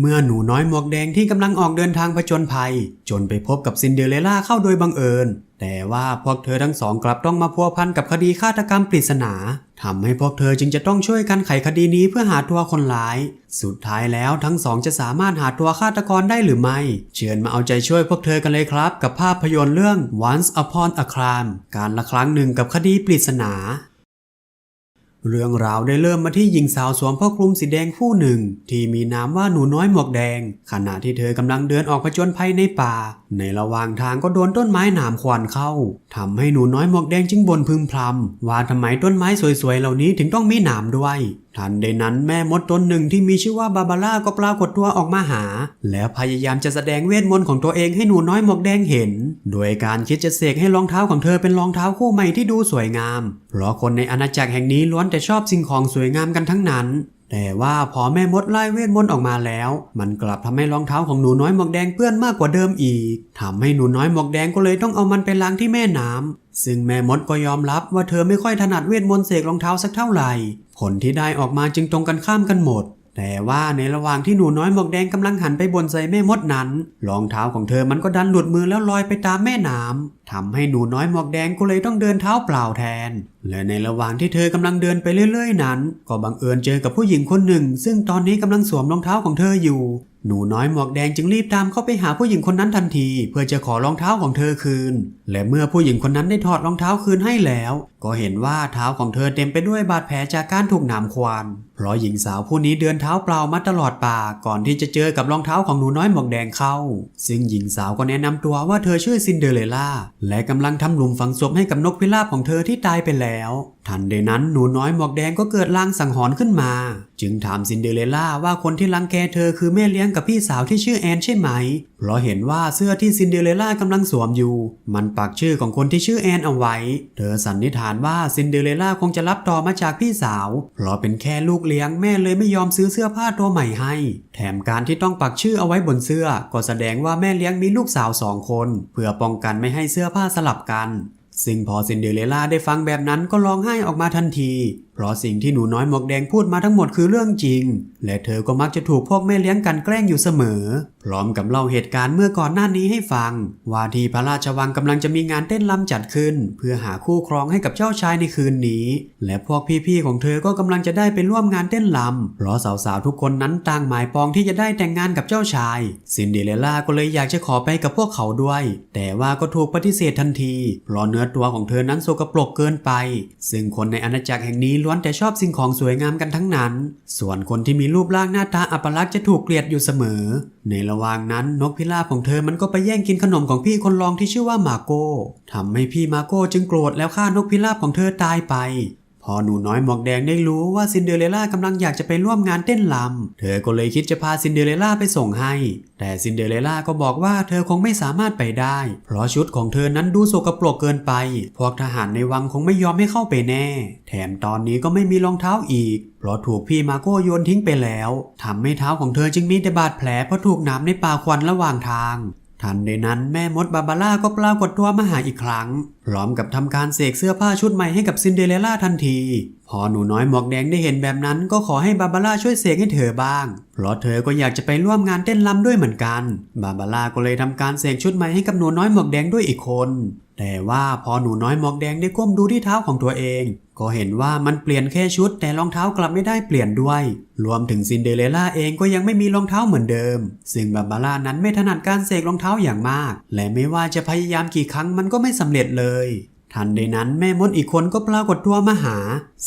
เมื่อหนูน้อยหมวกแดงที่กำลังออกเดินทางผจญภัย จนไปพบกับซินเดอเรลล่าเข้าโดยบังเอิญ แต่ว่าพวกเธอทั้งสองกลับต้องมาพัวพันกับคดีฆาตกรรมปริศนาทำให้พวกเธอจึงจะต้องช่วยกันไขคดีนี้เพื่อหาตัวคนร้าย สุดท้ายแล้วทั้งสองจะสามารถหาตัวฆาตกรได้หรือไม่ เชิญมาเอาใจช่วยพวกเธอกันเลยครับ กับภาพยนตร์เรื่อง Once Upon a Crime การละครั้งหนึ่งกับคดีปริศนา เรื่องราวได้เริ่มมาที่หญิงสาวสวมผ้าคลุมสีแดงผู้หนึ่ง ที่มีนามว่าหนูน้อยหมวกแดง ขณะที่เธอกำลังเดินออกผจญภัยในป่า ในระหว่างทางก็โดนต้นไม้หนามขวานเข้าทำให้หนูน้อยหมวกแดงจึงบ่นพึมพำว่าทำไมต้นไม้สวยๆเหล่านี้ถึงต้องมีหนามด้วย ทันใดนั้นแม่มดตนหนึ่งที่มีชื่อว่าบาบาร่าก็ปรากฏตัวออกมาหา แล้วพยายามจะแสดงเวทมนต์ของตัวเองให้หนูน้อยหมวกแดงเห็น โดยการคิดจะเสกให้รองเท้าของเธอเป็นรองเท้าคู่ใหม่ที่ดูสวยงาม เพราะคนในอาณาจักรแห่งนี้ล้วนแต่ชอบสิ่งของสวยงามกันทั้งนั้น แต่ว่าพอแม่มดไล่เวทมนต์ออกมาแล้ว มันกลับทำให้รองเท้าของหนูน้อยหมวกแดงเปื้อนมากกว่าเดิมอีกทำให้หนูน้อยหมวกแดงก็เลยต้องเอามันไปล้างที่แม่น้ำซึ่งแม่มดก็ยอมรับว่าเธอไม่ค่อยถนัดเวทมนต์เสกรองเท้าสักเท่าไหร่ ผลที่ได้ออกมาจึงตรงกันข้ามกันหมด แต่ว่าในระหว่างที่หนูน้อยหมวกแดงกำลังหันไปบนใส่แม่มดนั้นรองเท้าของเธอมันก็ดันหลุดมือแล้วลอยไปตามแม่น้ำทำให้หนูน้อยหมวกแดงก็เลยต้องเดินเท้าเปล่าแทน และในระหว่างที่เธอกำลังเดินไปเรื่อยๆ นั้น ก็บังเอิญเจอกับผู้หญิงคนหนึ่ง ซึ่งตอนนี้กำลังสวมรองเท้าของเธออยู่ หนูน้อยหมวกแดงจึงรีบตามเข้าไปหาผู้หญิงคนนั้นทันที เพื่อจะขอรองเท้าของเธอคืน และเมื่อผู้หญิงคนนั้นได้ถอดรองเท้าคืนให้แล้ว ก็เห็นว่าเท้าของเธอเต็มไปด้วยบาดแผลจากการถูกหนามควาน เพราะหญิงสาวผู้นี้เดินเท้าเปล่ามาตลอดป่าก่อนที่จะเจอกับรองเท้าของหนูน้อยหมวกแดงเข้า ซึ่งหญิงสาวก็แนะนำตัวว่าเธอชื่อซินเดอเรลล่าและกำลังทำหลุมฝังศพให้กับนกพิราบของเธอที่ตายไปแล้วทันใดนั้นหนูน้อยหมวกแดงก็เกิดลางสังหรณ์ขึ้นมา จึงถามซินเดอเรลล่าว่าคนที่รังแกเธอคือแม่เลี้ยงกับพี่สาวที่ชื่อแอนใช่ไหม เพราะเห็นว่าเสื้อที่ซินเดอเรลล่ากำลังสวมอยู่ มันปักชื่อของคนที่ชื่อแอนเอาไว้ เธอสันนิษฐานว่าซินเดอเรลล่าคงจะรับต่อมาจากพี่สาว เพราะเป็นแค่ลูกเลี้ยงแม่เลยไม่ยอมซื้อเสื้อผ้าตัวใหม่ให้ แถมการที่ต้องปักชื่อเอาไว้บนเสื้อ ก็แสดงว่าแม่เลี้ยงมีลูกสาวสองคน เพื่อป้องกันไม่ให้เสื้อผ้าสลับกัน ซึ่งพอซินเดอเรลล่าได้ฟังแบบนั้นก็ร้องไห้ออกมาทันที เพราะสิ่งที่หนูน้อยหมวกแดงพูดมาทั้งหมดคือเรื่องจริง และเธอก็มักจะถูกพวกแม่เลี้ยงกันแกล้งอยู่เสมอพร้อมกับเล่าเหตุการณ์เมื่อก่อนหน้านี้ให้ฟัง ว่าที่พระราชวังกำลังจะมีงานเต้นรำจัดขึ้น เพื่อหาคู่ครองให้กับเจ้าชายในคืนนี้ และพวกพี่ๆของเธอก็กำลังจะได้ไปร่วมงานเต้นรำเพราะสาวๆทุกคนนั้นต่างหมายปองที่จะได้แต่งงานกับเจ้าชาย ซินเดอเรลล่าก็เลยอยากจะขอไปกับพวกเขาด้วย แต่ว่าก็ถูกปฏิเสธทันที เพราะเนื้อตัวของเธอนั้นโสกปรกเกินไป ซึ่งคนในอาณาจักรแห่งนี้ล้วนแต่ชอบสิ่งของสวยงามกันทั้งนั้น ส่วนคนที่มีรูปร่างหน้าตาอัปลักษณ์จะถูกเกลียดอยู่เสมอ ในระหว่างนั้นนกพิราบของเธอมันก็ไปแย่งกินขนมของพี่คนรองที่ชื่อว่ามาโก้ทำให้พี่มาโก้จึงโกรธแล้วฆ่านกพิราบของเธอตายไป พอหนูน้อยหมวกแดงได้รู้ว่าซินเดอเรลล่ากำลังอยากจะไปร่วมงานเต้นรำเธอก็เลยคิดจะพาซินเดอเรลล่าไปส่งให้ แต่ซินเดอเรลล่าก็บอกว่าเธอคงไม่สามารถไปได้ เพราะชุดของเธอนั้นดูโสกปรกเกินไป พวกทหารในวังคงไม่ยอมให้เข้าไปแน่ แถมตอนนี้ก็ไม่มีรองเท้าอีก เพราะถูกพี่มาโก้โยนทิ้งไปแล้ว ทำให้เท้าของเธอจึงมีแต่บาดแผลเพราะถูกน้ำในป่าควันระหว่างทาง ทันในนั้นแม่มดบาบาร่าก็ปรากฏตัวมาหาอีกครั้ง พร้อมกับทำการเสกเสื้อผ้าชุดใหม่ให้กับซินเดอเรลล่าทันที พอหนูน้อยหมวกแดงได้เห็นแบบนั้นก็ขอให้บาบาร่าช่วยเสกให้เธอบ้าง เพราะเธอก็อยากจะไปร่วมงานเต้นรำด้วยเหมือนกัน บาบาร่าก็เลยทำการเสกชุดใหม่ให้กับหนูน้อยหมวกแดงด้วยอีกคน แต่ว่าพอหนูน้อยหมอกแดงได้ก้มดูที่เท้าของตัวเอง ก็เห็นว่ามันเปลี่ยนแค่ชุด แต่รองเท้ากลับไม่ได้เปลี่ยนด้วย รวมถึงซินเดอเรลล่าเองก็ยังไม่มีรองเท้าเหมือนเดิม ซึ่งบาบาร่านั้นไม่ถนัดการเสกรองเท้าอย่างมาก และไม่ว่าจะพยายามกี่ครั้งมันก็ไม่สำเร็จเลย ทันใดนั้นแม่มดอีกคนก็ปรากฏตัวมาหา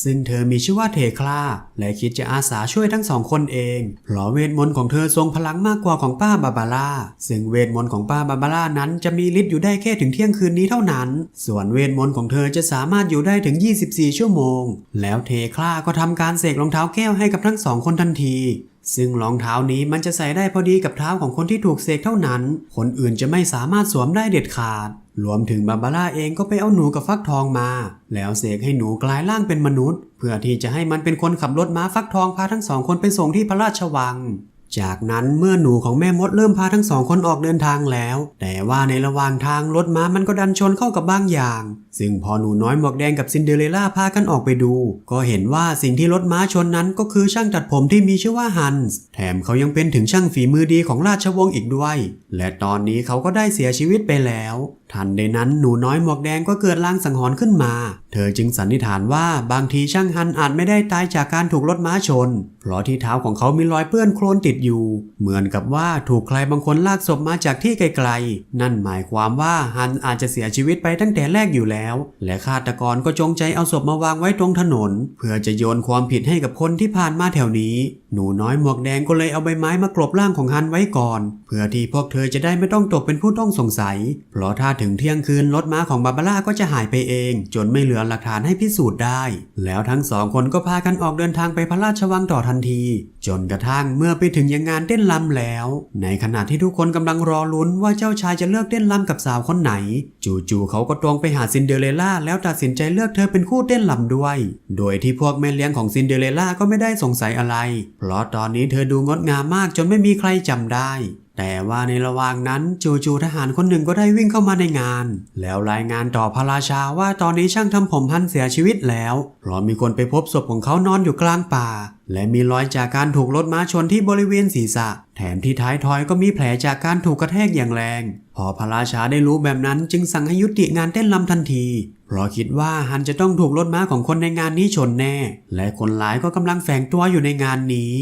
ซึ่งเธอมีชื่อว่าเทคลาและคิดจะอาสาช่วยทั้งสองคนเอง เพราะเวทมนต์ของเธอทรงพลังมากกว่าของป้าบาบาร่าซึ่งเวทมนต์ของป้าบาบาร่านั้นจะมีฤทธิ์อยู่ได้แค่ถึงเที่ยงคืนนี้เท่านั้น ส่วนเวทมนต์ของเธอจะสามารถอยู่ได้ถึง 24 ชั่วโมง แล้วเทคลาก็ทำการเสกรองเท้าแก้วให้กับทั้งสองคนทันทีซึ่งรองเท้านี้มันจะใส่ได้พอดีกับเท้าของคนที่ถูกเสกเท่านั้น คนอื่นจะไม่สามารถสวมได้เด็ดขาด รวมถึงบาบาร่าเองก็ไปเอาหนูกับฟักทองมา แล้วเสกให้หนูกลายร่างเป็นมนุษย์ เพื่อที่จะให้มันเป็นคนขับรถม้าฟักทองพาทั้งสองคนไปส่งที่พระราชวัง จากนั้นเมื่อหนูของแม่มดเริ่มพาทั้งสองคนออกเดินทางแล้ว แต่ว่าในระหว่างทางรถม้ามันก็ดันชนเข้ากับบางอย่าง ซึ่งพอหนูน้อยหมวกแดงกับซินเดอเรล่าพากันออกไปดู ก็เห็นว่าสิ่งที่รถม้าชนนั้นก็คือช่างตัดผมที่มีชื่อว่าฮันส์ แถมเขายังเป็นถึงช่างฝีมือดีของราชวงศ์อีกด้วย และตอนนี้เขาก็ได้เสียชีวิตไปแล้ว ทันใดนั้นหนูน้อยหมวกแดงก็เกิดลางสังหรณ์ขึ้นมา เธอจึงสันนิษฐานว่าบางทีช่างฮันอาจไม่ได้ตายจากการถูกรถม้าชน เพราะที่เท้าของเขามีรอยเปื้อนโคลนติดอยู่ เหมือนกับว่าถูกใครบางคนลากศพมาจากที่ไกลๆ นั่นหมายความว่าฮันอาจจะเสียชีวิตไปตั้งแต่แรกอยู่แล้วและฆาตกรก็จงใจเอาศพมาวางไว้ตรงถนน เพื่อจะโยนความผิดให้กับคนที่ผ่านมาแถวนี้ หนูน้อยหมวกแดงก็เลยเอาใบไม้มากรบร่างของฮันไว้ก่อน เพื่อที่พวกเธอจะได้ไม่ต้องตกเป็นผู้ต้องสงสัย เพราะถ้าถึงเที่ยงคืนรถม้าของบาบาร่าก็จะหายไปเอง จนไม่เหลือหลักฐานให้พิสูจน์ได้ แล้วทั้งสองคนก็พากันออกเดินทางไปพระราชวังต่อทันที จนกระทั่งเมื่อไปถึงยังงานเต้นรำแล้ว ในขณะที่ทุกคนกำลังรอลุ้นว่าเจ้าชายจะเลือกเต้นรำกับสาวคนไหน จู่ๆเขาก็ตรงไปหาซินเดอเรลล่าแล้วตัดสินใจเลือกเธอเป็นคู่เต้นรำด้วย โดยที่พวกแม่เลี้ยงของซินเดอเรลล่าก็ไม่ได้สงสัยอะไร เพราะตอนนี้เธอดูงดงามมากจนไม่มีใครจำได้ แต่ว่าในระหว่างนั้นจู่ๆทหารคนหนึ่งก็ได้วิ่งเข้ามาในงาน แล้วรายงานต่อพระราชาว่าตอนนี้ช่างทำผมพันเสียชีวิตแล้ว เพราะมีคนไปพบศพของเขานอนอยู่กลางป่า และมีรอยจากการถูกรถม้าชนที่บริเวณศีรษะ แถมที่ท้ายทอยก็มีแผลจากการถูกกระแทกอย่างแรง พอพระราชาได้รู้แบบนั้นจึงสั่งให้ยุติงานเต้นรำทันที เพราะคิดว่าฮันจะต้องถูกรถม้าของคนในงานนี้ชนแน่ และคนร้ายก็กำลังแฝงตัวอยู่ในงานนี้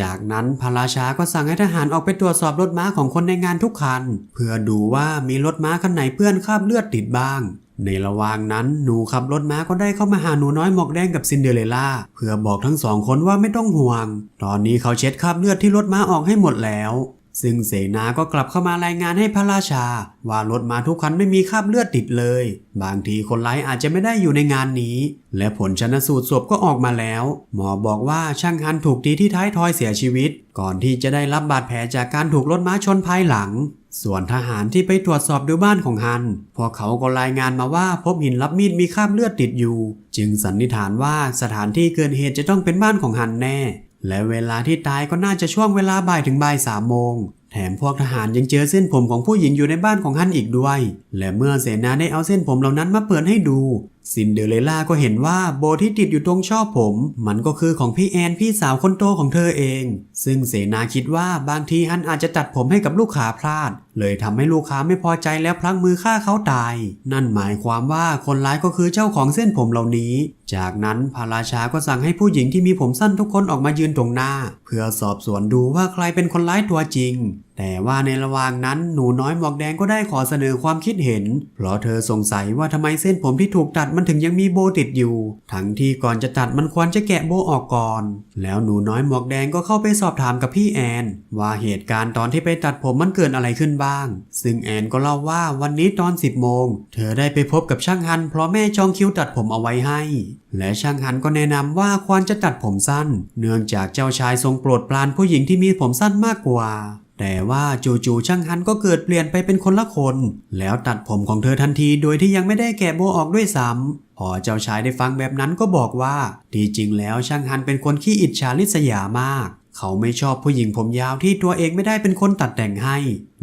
จากนั้นพระราชาก็สั่งให้ทหารออกไปตรวจสอบรถม้าของคนในงานทุกคัน เพื่อดูว่ามีรถม้าคันไหนเปื้อนคราบเลือดติดบ้าง ในระหว่างนั้นหนูขับรถม้าก็ได้เข้ามาหาหนูน้อยหมอกแดงกับซินเดอเรลล่าเพื่อบอกทั้งสองคนว่าไม่ต้องห่วง ตอนนี้เขาเช็ดคราบเลือดที่รถม้าออกให้หมดแล้ว ซึ่งเสนาก็กลับเข้ามารายงานให้พระราชา ว่ารถม้าทุกคันไม่มีคราบเลือดติดเลย บางทีคนร้ายอาจจะไม่ได้อยู่ในงานนี้ และผลชนสูตรศพก็ออกมาแล้ว หมอบอกว่าช่างฮันถูกตีที่ท้ายทอยเสียชีวิต ก่อนที่จะได้รับบาดแผลจากการถูกรถม้าชนภายหลัง ส่วนทหารที่ไปตรวจสอบดูบ้านของฮัน พวกเขาก็รายงานมาว่าพบหินรับมีดมีคราบเลือดติดอยู่ จึงสันนิษฐานว่าสถานที่เกิดเหตุจะต้องเป็นบ้านของฮันแน่ และเวลาที่ตายก็น่าจะช่วงเวลาบ่ายถึงบ่ายสามโมง แถมพวกทหารยังเจอเส้นผมของผู้หญิงอยู่ในบ้านของฮันอีกด้วย และเมื่อเสนาได้เอาเส้นผมเหล่านั้นมาเปิดให้ดู ซินเดอเรลล่าก็เห็นว่าโบที่ติดอยู่ตรงช่อผม มันก็คือของพี่แอนพี่สาวคนโตของเธอเอง ซึ่งเสนาคิดว่าบางทีฮันอาจจะตัดผมให้กับลูกค้าพลาด เลยทำให้ลูกค้าไม่พอใจแล้วพลั้งมือฆ่าเขาตาย นั่นหมายความว่าคนร้ายก็คือเจ้าของเส้นผมเหล่านี้ จากนั้นพระราชาก็สั่งให้ผู้หญิงที่มีผมสั้นทุกคนออกมายืนตรงหน้า เพื่อสอบสวนดูว่าใครเป็นคนร้ายตัวจริง แต่ว่าในระหว่างนั้นหนูน้อยหมวกแดงก็ได้ขอเสนอความคิดเห็น เพราะเธอสงสัยว่าทำไมเส้นผมที่ถูกตัดมันถึงยังมีโบติดอยู่ ทั้งที่ก่อนจะตัดมันควรจะแกะโบออกก่อน แล้วหนูน้อยหมวกแดงก็เข้าไปสอบถามกับพี่แอน ว่าเหตุการณ์ตอนที่ไปตัดผมมันเกิดอะไรขึ้นบ้าง ซึ่งแอนก็เล่าว่าวันนี้ตอน 10โมงเธอได้ไปพบกับช่างฮัน เพราะแม่จองคิวตัดผมเอาไว้ให้ และช่างฮันก็แนะนำว่าควรจะตัดผมสั้น เนื่องจากเจ้าชายทรงโปรดปรานผู้หญิงที่มีผมสั้นมากกว่า แต่ว่าจู่ๆช่างฮันก็เกิดเปลี่ยนไปเป็นคนละคน แล้วตัดผมของเธอทันทีโดยที่ยังไม่ได้แกะโบออกด้วยซ้ำพอเจ้าชายได้ฟังแบบนั้นก็บอกว่า ที่จริงแล้วช่างฮันเป็นคนขี้อิจฉาริษยามาก เขาไม่ชอบผู้หญิงผมยาวที่ตัวเองไม่ได้เป็นคนตัดแต่งให้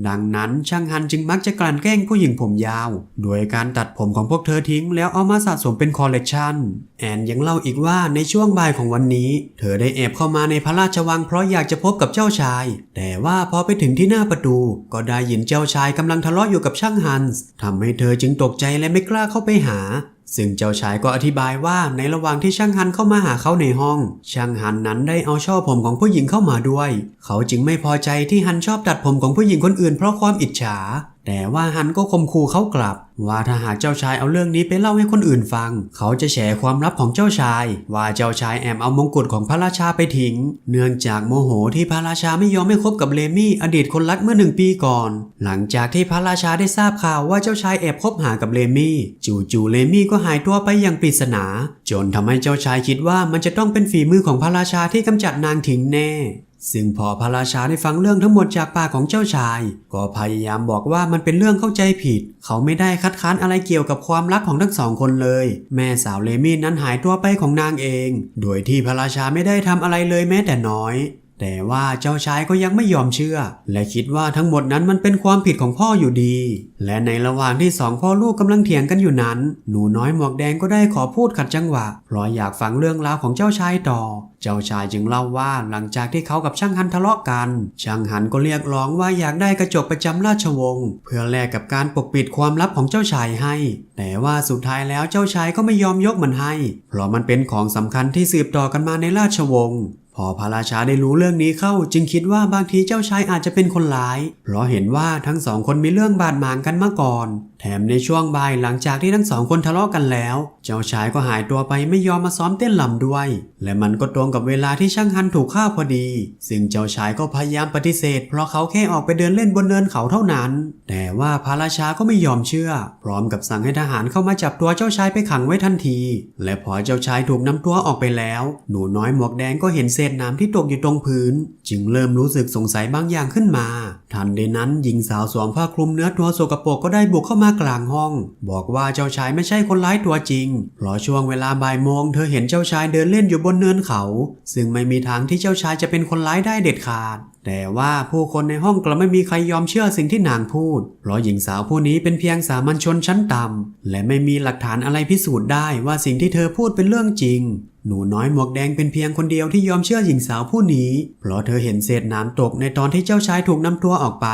ดังนั้นช่างฮันจึงมักจะกลั่นแกล้งผู้หญิงผมยาว โดยการตัดผมของพวกเธอทิ้งแล้วเอามาสะสมเป็นคอลเลกชันแอนยังเล่าอีกว่าในช่วงบ่ายของวันนี้ เธอได้แอบเข้ามาในพระราชวังเพราะอยากจะพบกับเจ้าชาย แต่ว่าพอไปถึงที่หน้าประตู ก็ได้ยินเจ้าชายกำลังทะเลาะอยู่กับช่างฮันส์ทำให้เธอจึงตกใจและไม่กล้าเข้าไปหาซึ่งเจ้าชายก็อธิบายว่าในระหว่างที่ช่างฮันเข้ามาหาเขาในห้อง ช่างฮันนั้นได้เอาช่อผมของผู้หญิงเข้ามาด้วย เขาจึงไม่พอใจที่ฮันชอบตัดผมของผู้หญิงคนอื่นเพราะความอิจฉา แต่ว่าฮันก็ข่มขู่เขากลับ ว่าถ้าหากเจ้าชายเอาเรื่องนี้ไปเล่าให้คนอื่นฟัง เขาจะแฉความลับของเจ้าชาย ว่าเจ้าชายแอบเอามงกุฎของพระราชาไปทิ้ง เนื่องจากโมโหที่พระราชาไม่ยอมให้คบกับเลมี่อดีตคนรักเมื่อหนึ่งปีก่อน หลังจากที่พระราชาได้ทราบข่าวว่าเจ้าชายแอบคบหากับเลมี่จู่ๆเลมี่ก็หายตัวไปอย่างปริศนา จนทำให้เจ้าชายคิดว่ามันจะต้องเป็นฝีมือของพระราชาที่กำจัดนางทิ้งแน่ ซึ่งพอพระราชาได้ฟังเรื่องทั้งหมดจากปากของเจ้าชาย ก็พยายามบอกว่ามันเป็นเรื่องเข้าใจผิด เขาไม่ได้คัดค้านอะไรเกี่ยวกับความรักของทั้งสองคนเลย แม่สาวเลมี่นั้นหายตัวไปของนางเอง โดยที่พระราชาไม่ได้ทำอะไรเลยแม้แต่น้อย แต่ว่าเจ้าชายก็ยังไม่ยอมเชื่อ และคิดว่าทั้งหมดนั้นมันเป็นความผิดของพ่ออยู่ดี และในระหว่างที่สองพ่อลูกกำลังเถียงกันอยู่นั้น หนูน้อยหมวกแดงก็ได้ขอพูดขัดจังหวะ เพราะอยากฟังเรื่องราวของเจ้าชายต่อ เจ้าชายจึงเล่าว่าหลังจากที่เขากับช่างฮันทะเลาะกัน ช่างฮันก็เรียกร้องว่าอยากได้กระจกประจำราชวงศ์เพื่อแลกกับการปกปิดความลับของเจ้าชายให้ แต่ว่าสุดท้ายแล้วเจ้าชายก็ไม่ยอมยกมันให้ เพราะมันเป็นของสำคัญที่สืบต่อกันมาในราชวงศ์ พอพระราชาได้รู้เรื่องนี้เข้าจึงคิดว่าบางทีเจ้าชายอาจจะเป็นคนร้าย เพราะเห็นว่าทั้งสองคนมีเรื่องบาดหมางกันมาก่อน ถมในช่วงบ่ายหลังจากที่ทั้งสองคนทะเลาะกันแล้ว เจ้าชายก็หายตัวไปไม่ยอมมาซ้อมเต้นลำด้วย และมันก็ตรงกับเวลาที่ช่างฮันถูกฆ่าพอดี ซึ่งเจ้าชายก็พยายามปฏิเสธ เพราะเขาแค่ออกไปเดินเล่นบนเนินเขาเท่านั้น แต่ว่าพระราชาก็ไม่ยอมเชื่อ พร้อมกับสั่งให้ทหารเข้ามาจับตัวเจ้าชายไปขังไว้ทันที และพอเจ้าชายถูกนำตัวออกไปแล้ว หนูน้อยหมวกแดงก็เห็นเศษน้ำที่ตกอยู่ตรงพื้น จึงเริ่มรู้สึกสงสัยบางอย่างขึ้นมา ทันใดนั้นหญิงสาวสวมผ้าคลุมเนื้อตัวโสกปรกก็ได้บุกเข้ามากลางห้อง บอกว่าเจ้าชายไม่ใช่คนร้ายตัวจริงเพราะช่วงเวลาบ่ายโมงเธอเห็นเจ้าชายเดินเล่นอยู่บนเนินเขา ซึ่งไม่มีทางที่เจ้าชายจะเป็นคนร้ายได้เด็ดขาด แต่ว่าผู้คนในห้องกลับไม่มีใครยอมเชื่อสิ่งที่นางพูด เพราะหญิงสาวผู้นี้เป็นเพียงสามัญชนชั้นต่ำ และไม่มีหลักฐานอะไรพิสูจน์ได้ว่าสิ่งที่เธอพูดเป็นเรื่องจริง หนูน้อยหมวกแดงเป็นเพียงคนเดียวที่ยอมเชื่อหญิงสาวผู้นี้ เพราะเธอเห็นเศษน้ำตกในตอนที่เจ้าชายถูกนำตัวออกไป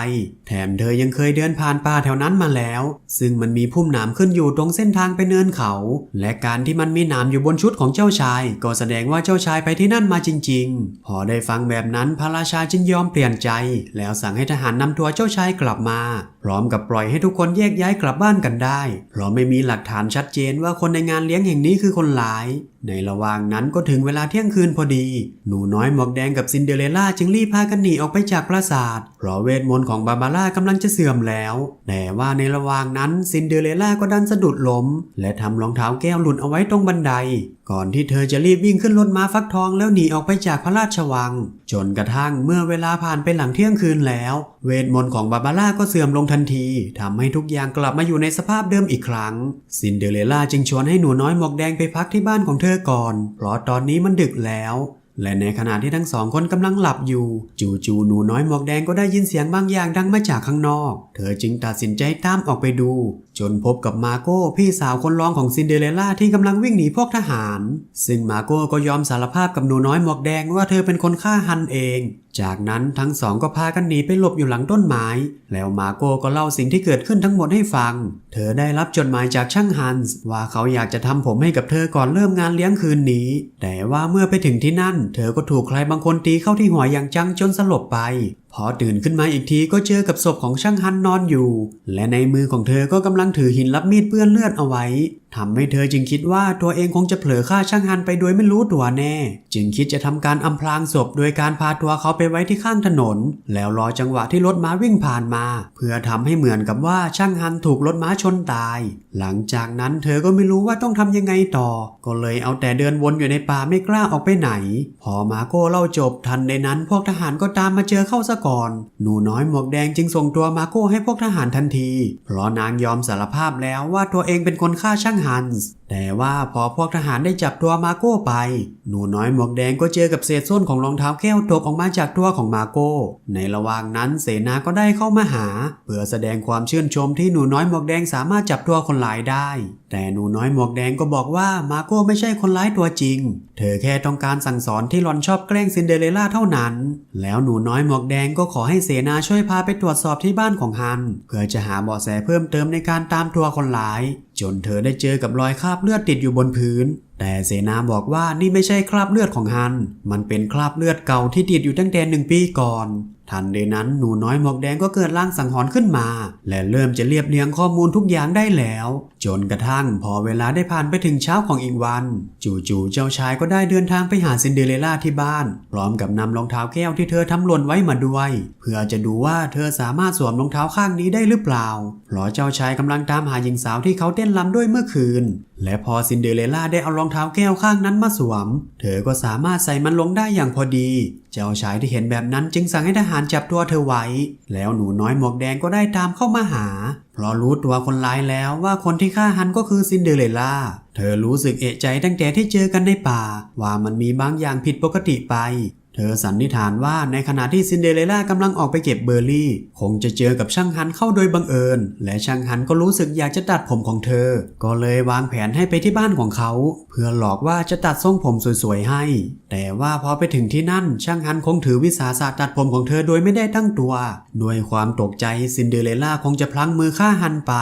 แถมเธอยังเคยเดินผ่านป่าแถวนั้นมาแล้ว ซึ่งมันมีพุ่มหนามขึ้นอยู่ตรงเส้นทางไปเนินเขา และการที่มันมีหนามอยู่บนชุดของเจ้าชาย ก็แสดงว่าเจ้าชายไปที่นั่นมาจริง ๆ พอได้ฟังแบบนั้นพระราชาจึงยอมเปลี่ยนใจ แล้วสั่งให้ทหารนำตัวเจ้าชายกลับมาพร้อมกับปล่อยให้ทุกคนแยกย้ายกลับบ้านกันได้ เพราะไม่มีหลักฐานชัดเจนว่าคนในงานเลี้ยงแห่งนี้คือคนร้าย ในระหว่างนั้นก็ถึงเวลาเที่ยงคืนพอดี หนูน้อยหมวกแดงกับซินเดอเรลล่าจึงรีบพากันหนีออกไปจากปราสาท เพราะเวทมนต์ของบาบาร่ากำลังจะเสื่อมแล้ว แต่ว่าในระหว่างนั้นซินเดอเรลล่าก็ดันสะดุดล้ม และทำรองเท้าแก้วหลุดเอาไว้ตรงบันได ก่อนที่เธอจะรีบวิ่งขึ้นรถม้าฟักทองแล้วหนีออกไปจากพระราชวัง จนกระทั่งเมื่อเวลาผ่านไปหลังเที่ยงคืนแล้ว เวทมนต์ของบาบาร่าก็เสื่อมลงทันทีทำให้ทุกอย่างกลับมาอยู่ในสภาพเดิมอีกครั้ง ซินเดอเรลล่าจึงชวนให้หนูน้อยหมวกแดงไปพักที่บ้านของเธอก่อน เพราะตอนนี้มันดึกแล้ว และในขณะที่ทั้งสองคนกำลังหลับอยู่ จู่ๆหนูน้อยหมวกแดงก็ได้ยินเสียงบางอย่างดังมาจากข้างนอก เธอจึงตัดสินใจตามออกไปดู จนพบกับมาโก้พี่สาวคนรองของซินเดอเรลล่าที่กำลังวิ่งหนีพวกทหาร ซึ่งมาโก้ก็ยอมสารภาพกับหนูน้อยหมวกแดงว่าเธอเป็นคนฆ่าฮันเองจากนั้นทั้งสองก็พากันหนีไปหลบอยู่หลังต้นไม้ แล้วมาโก้ก็เล่าสิ่งที่เกิดขึ้นทั้งหมดให้ฟัง เธอได้รับจดหมายจากช่างฮันส์ว่าเขาอยากจะทำผมให้กับเธอก่อนเริ่มงานเลี้ยงคืนนี้ แต่ว่าเมื่อไปถึงที่นั่น เธอก็ถูกใครบางคนตีเข้าที่หัวอย่างจังจนสลบไป พอตื่นขึ้นมาอีกทีก็เจอกับศพของช่างฮันนอนอยู่ และในมือของเธอก็กำลังถือหินรับมีดเปื้อนเลือดเอาไว้ทำให้เธอจึงคิดว่าตัวเองคงจะเผลอฆ่าช่างฮันไปโดยไม่รู้ตัวแน่ จึงคิดจะทำการอำพรางศพโดยการพาตัวเขาไปไว้ที่ข้างถนน แล้วรอจังหวะที่รถม้าวิ่งผ่านมา เพื่อทำให้เหมือนกับว่าช่างฮันถูกรถม้าชนตาย หลังจากนั้นเธอก็ไม่รู้ว่าต้องทำยังไงต่อ ก็เลยเอาแต่เดินวนอยู่ในป่าไม่กล้าออกไปไหน พอมาโก้เล่าจบทันในนั้น พวกทหารก็ตามมาเจอเข้าซะก่อน หนูน้อยหมวกแดงจึงส่งตัวมาโก้ให้พวกทหารทันที เพราะนางยอมสารภาพแล้วว่าตัวเองเป็นคนฆ่าช่างฮันส์ แต่ว่าพอพวกทหารได้จับตัวมาโก้ไป หนูน้อยหมวกแดงก็เจอกับเศษส้นของรองเท้าแก้วตกออกมาจากตัวของมาโก้ ในระหว่างนั้นเสนาก็ได้เข้ามาหา เพื่อแสดงความชื่นชมที่หนูน้อยหมวกแดงสามารถจับตัวคนร้ายได้ แต่หนูน้อยหมวกแดงก็บอกว่ามาโก้ไม่ใช่คนร้ายตัวจริง เธอแค่ต้องการสั่งสอนที่หลอนชอบแกล้งซินเดอเรลล่าเท่านั้น แล้วหนูน้อยหมวกแดงก็ขอให้เสนาช่วยพาไปตรวจสอบที่บ้านของฮัน เพื่อจะหาเบาะแสเพิ่มเติมในการตามตัวคนร้าย จนเธอได้เจอกับรอยคราบเลือดติดอยู่บนพื้น แต่เสนาบอกว่านี่ไม่ใช่คราบเลือดของฮัน มันเป็นคราบเลือดเก่าที่ติดอยู่ตั้งแต่หนึ่งปีก่อน ทันใดนั้นหนูน้อยหมวกแดงก็เกิดร่างสังหรณ์ขึ้นมา และเริ่มจะเรียบเรียงข้อมูลทุกอย่างได้แล้ว จนกระทั่งพอเวลาได้ผ่านไปถึงเช้าของอีกวัน จู่ๆเจ้าชายก็ได้เดินทางไปหาซินเดอเรลล่าที่บ้าน พร้อมกับนำรองเท้าแก้วที่เธอทำหล่นไว้มาด้วย เพื่อจะดูว่าเธอสามารถสวมรองเท้าข้างนี้ได้หรือเปล่า เพราะเจ้าชายกำลังตามหาหญิงสาวที่เขาเต้นรำด้วยเมื่อคืน และพอซินเดอเรลล่าได้เอารองเท้าแก้วข้างนั้นมาสวม เธอก็สามารถใส่มันลงได้อย่างพอดี เจ้าชายที่เห็นแบบนั้นจึงสั่งให้ทหารจับตัวเธอไว้ แล้วหนูน้อยหมวกแดงก็ได้ตามเข้ามาหา เพราะรู้ตัวคนร้ายแล้วว่าคนที่ฆ่าฮันก็คือซินเดอเรลล่า เธอรู้สึกเอะใจตั้งแต่ที่เจอกันในป่า ว่ามันมีบางอย่างผิดปกติไป อสันนิษฐานว่าในขณะที่ซินเดอเรลล่ากำลังออกไปเก็บเบอร์รี่ คงจะเจอกับช่างฮันเข้าโดยบังเอิญ และช่างฮันก็รู้สึกอยากจะตัดผมของเธอ ก็เลยวางแผนให้ไปที่บ้านของเขา เพื่อหลอกว่าจะตัดทรงผมสวยๆให้ แต่ว่าพอไปถึงที่นั่นช่างฮันคงถือวิสาสะตัดผมของเธอโดยไม่ได้ตั้งตัว ด้วยความตกใจซินเดอเรลล่าคงจะพลั้งมือฆ่าฮันไป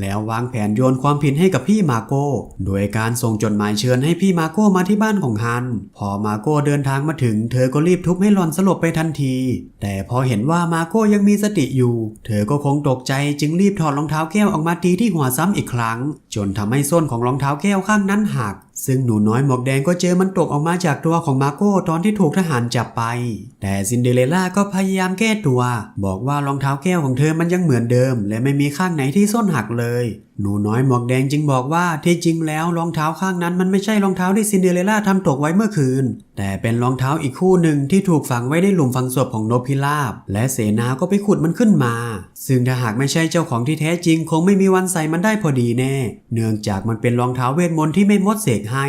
แล้ววางแผนโยนความผิดให้กับพี่มาโก้ โดยการส่งจดหมายเชิญให้พี่มาโก้มาที่บ้านของฮัน พอมาโก้เดินทางมาถึงเธอก็รีบทุบให้หลอนสลบไปทันที แต่พอเห็นว่ามาโก้ยังมีสติอยู่ เธอก็คงตกใจจึงรีบถอดรองเท้าแก้วออกมาตีที่หัวซ้ำอีกครั้ง จนทำให้ส้นของรองเท้าแก้วข้างนั้นหัก ซึ่งหนูน้อยหมวกแดงก็เจอมันตกออกมาจากตัวของมาโก้ตอนที่ถูกทหารจับไป แต่ซินเดอเรลล่าก็พยายามแก้ตัว บอกว่ารองเท้าแก้วของเธอมันยังเหมือนเดิม และไม่มีข้างไหนที่ส้นหักเลย หนูน้อยหมวกแดงจึงบอกว่าที่จริงแล้วรองเท้าข้างนั้นมันไม่ใช่รองเท้าที่ซินเดอเรลล่าทำตกไว้เมื่อคืน แต่เป็นรองเท้าอีกคู่หนึ่งที่ถูกฝังไว้ในหลุมฝังศพของนพพิราบ และเสนาก็ไปขุดมันขึ้นมา ซึ่งถ้าหากไม่ใช่เจ้าของที่แท้จริง คงไม่มีวันใส่มันได้พอดีแน่เนื่องจากมันเป็นรองเท้าเวทมนต์ที่ไม่มดเสกให้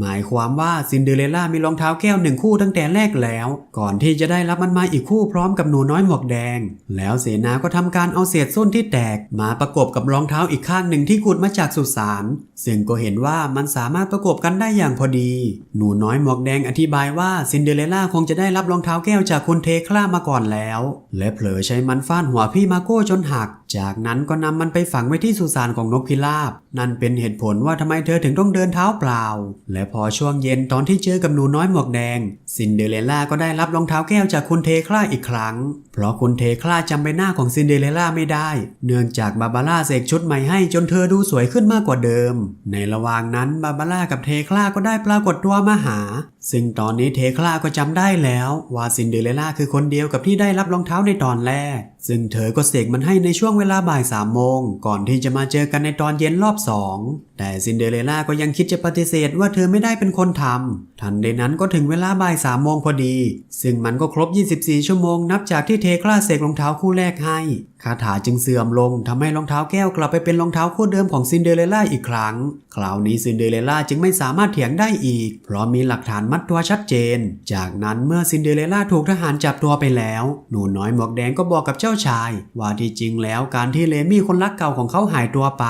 หมายความว่าซินเดอเรลล่ามีรองเท้าแก้วหนึ่งคู่ตั้งแต่แรกแล้ว ก่อนที่จะได้รับมันมาอีกคู่พร้อมกับหนูน้อยหมวกแดง แล้วเสนาก็ทำการเอาเศษส้นที่แตก มาประกบกับรองเท้าอีกข้างหนึ่งที่ขุดมาจากสุสานซึ่งก็เห็นว่ามันสามารถประกบกันได้อย่างพอดี หนูน้อยหมวกแดงอธิบายว่าซินเดอเรลล่าคงจะได้รับรองเท้าแก้วจากคุณเทคล่ามาก่อนแล้ว และเผลอใช้มันฟาดหัวพี่มาโก้จนหัก จากนั้นก็นำมันไปฝังไว้ที่สุสานของนกพิราบ นั่นเป็นเหตุผลว่าทำไมเธอถึงต้องเดินเท้าเปล่า และพอช่วงเย็นตอนที่เจอกับหนูน้อยหมวกแดงซินเดอเรลล่าก็ได้รับรองเท้าแก้วจากคุณเทคล่าอีกครั้ง เพราะคุณเทคล่าจำใบหน้าของซินเดอเรลล่าไม่ได้ เนื่องจากบาบาร่าเสกชุดใหม่ให้จนเธอดูสวยขึ้นมากกว่าเดิม ในระหว่างนั้นบาบาร่ากับเทคล่าก็ได้ปรากฏตัวมาหา ซึ่งตอนนี้เทคล่าก็จำได้แล้วว่าซินเดอเรลล่าคือคนเดียวกับที่ได้รับรองเท้าในตอนแรก ซึ่งเธอก็เสกมันให้ในช่วงเวลาบ่ายสามโมงก่อนที่จะมาเจอกันในตอนเย็นรอบสองแต่ซินเดอเรลล่าก็ยังคิดจะปฏิเสธว่าเธอไม่ได้เป็นคนทำทันใดนั้นก็ถึงเวลาบ่ายสามโมงพอดี ซึ่งมันก็ครบ 24 ชั่วโมงนับจากที่เทคลาเสกรองเท้าคู่แรกให้คาถาจึงเสื่อมลงทำให้รองเท้าแก้วกลับไปเป็นรองเท้าคู่เดิมของซินเดอเรลล่าอีกครั้ง คราวนี้ซินเดอเรลล่าจึงไม่สามารถเถียงได้อีก เพราะมีหลักฐานมัดตัวชัดเจน จากนั้นเมื่อซินเดอเรลล่าถูกทหารจับตัวไปแล้ว หนูน้อยหมวกแดงก็บอกกับเจ้าชาย ว่าที่จริงแล้วการที่เลมี่คนรักเก่าของเขาหายตัวไป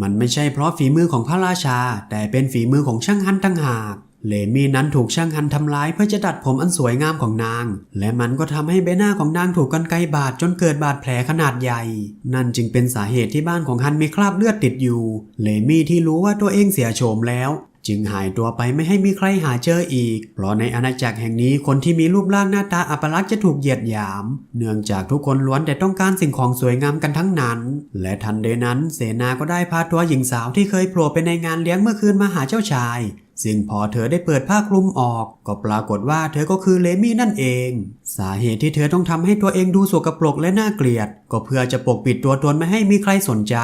มันไม่ใช่เพราะฝีมือของพระราชา แต่เป็นฝีมือของช่างฮันตั้งหาก เลมี่นั้นถูกช่างฮันทำร้ายเพื่อจะดัดผมอันสวยงามของนาง และมันก็ทำให้ใบหน้าของนางถูกกันไกบาดจนเกิดบาดแผลขนาดใหญ่ นั่นจึงเป็นสาเหตุที่บ้านของฮันมีคราบเลือดติดอยู่ เลมี่ที่รู้ว่าตัวเองเสียโฉมแล้วจึงหายตัวไปไม่ให้มีใครหาเจออีก เพราะในอาณาจักรแห่งนี้คนที่มีรูปร่างหน้าตาอัปลักษณ์จะถูกเหยียดหยาม เนื่องจากทุกคนล้วนแต่ต้องการสิ่งของสวยงามกันทั้งนั้น และทันใดนั้นเสนาก็ได้พาตัวหญิงสาวที่เคยโผล่ไปในงานเลี้ยงเมื่อคืนมาหาเจ้าชาย ซึ่งพอเธอได้เปิดผ้าคลุมออกก็ปรากฏว่าเธอก็คือเลมี่นั่นเอง สาเหตุที่เธอต้องทำให้ตัวเองดูสกปรกและน่าเกลียด ก็เพื่อจะปกปิดตัวตนไม่ให้มีใครสนใจ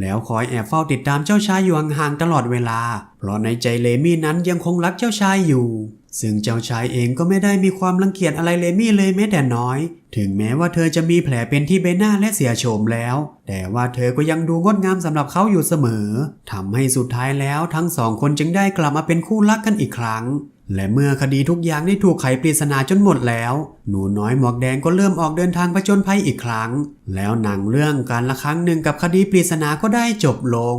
แล้วคอยแอบเฝ้าติดตามเจ้าชายอยู่ห่างๆตลอดเวลา เพราะในใจเลมี่นั้นยังคงรักเจ้าชายอยู่ ซึ่งเจ้าชายเองก็ไม่ได้มีความรังเกียจอะไรเลมี่เลยแม้แต่น้อย ถึงแม้ว่าเธอจะมีแผลเป็นที่ใบหน้าและเสียโฉมแล้ว แต่ว่าเธอก็ยังดูงดงามสำหรับเขาอยู่เสมอทำให้สุดท้ายแล้วทั้งสองคนจึงได้กลับมาเป็นคู่รักกันอีกครั้ง และเมื่อคดีทุกอย่างได้ถูกไขปริศนาจนหมดแล้ว หนูน้อยหมวกแดงก็เริ่มออกเดินทางผจญภัยอีกครั้ง แล้วหนังเรื่องการละครั้งหนึ่งกับคดีปริศนาก็ได้จบลง